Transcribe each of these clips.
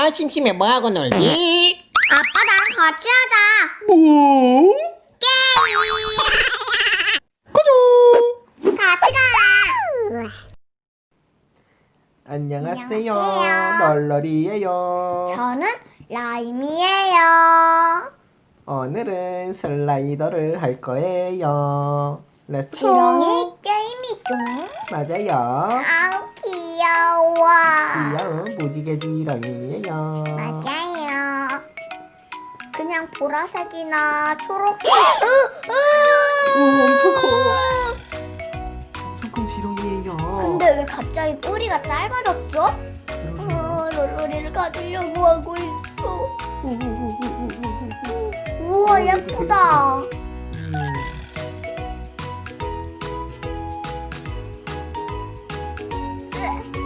아 심심해 뭐하고 놀지? 아빠 나랑 같이 하자. 뭐? 게임. 같이 가. 안녕하세요. 안녕하세요. 널널이에요. 저는 라임이에요. 오늘은 슬라이더를 할 거예요. 렛츠 고. 지렁이 게임이죠. 맞아요. 아우 귀여워. 귀여운 무지개 지렁이에요. 맞아요. 그냥 보라색이나 초록색. 오, 엄청 커. 엄청 큰 지렁이에요. 근데 왜 갑자기 뿌리가 짧아졌죠? 어, 롤롤이를 가지려고 하고 있어. 우와 예쁘다. 음, 오!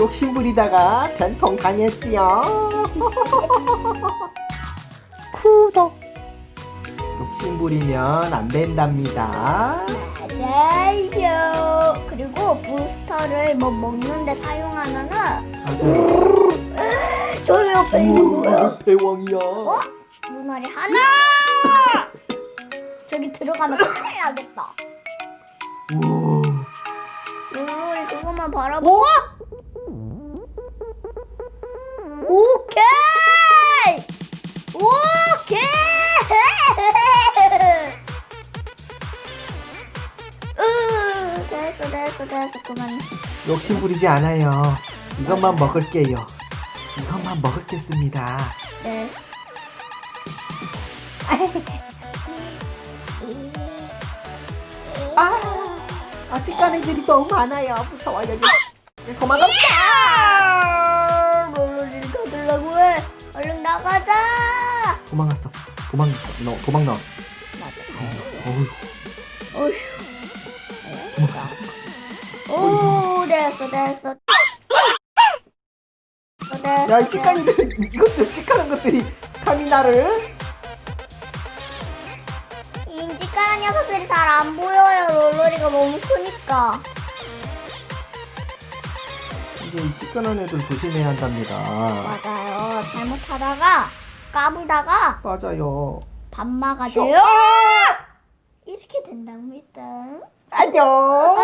욕심부리다가 변통 당했지요. 구독. 욕심부리면 안 된답니다. 맞아요. 그리고 부스터를 뭐 먹는데 사용하면은 맞아요. 저기 옆에 있는 거야. 대왕이야. 어? 눈알이 하나. 저기 들어가면 끝내야겠다. 우와. 롤롤이 그것만 바라보고. 으, 됐어 됐어 됐어 그만. 욕심 부리지 않아요. 이것만 먹을게요. 이것만 먹겠습니다. 네. 아, 아직까지 애들이 너무 많아요. 무서워 여기. 도망가. 롤롤이를 거들라고 해. 얼른 나가자. 도망갔어. 도망 너 도망 나. 맞아. 어휴. 어휴. 오, 됐어, 됐어. 됐어, 됐어. 야, 이 찌까니들 이것들 찌까는 것들이 감히 나를 인지가는 녀석들이 잘 안 보여요. 롤롤이가 너무 크니까. 이제 이 찌까는 애들 조심해야 한답니다. 맞아요. 잘못하다가 까불다가 맞아요. 반마가 쇼. 돼요. 이렇게 된답니다. 안녕. 안녕.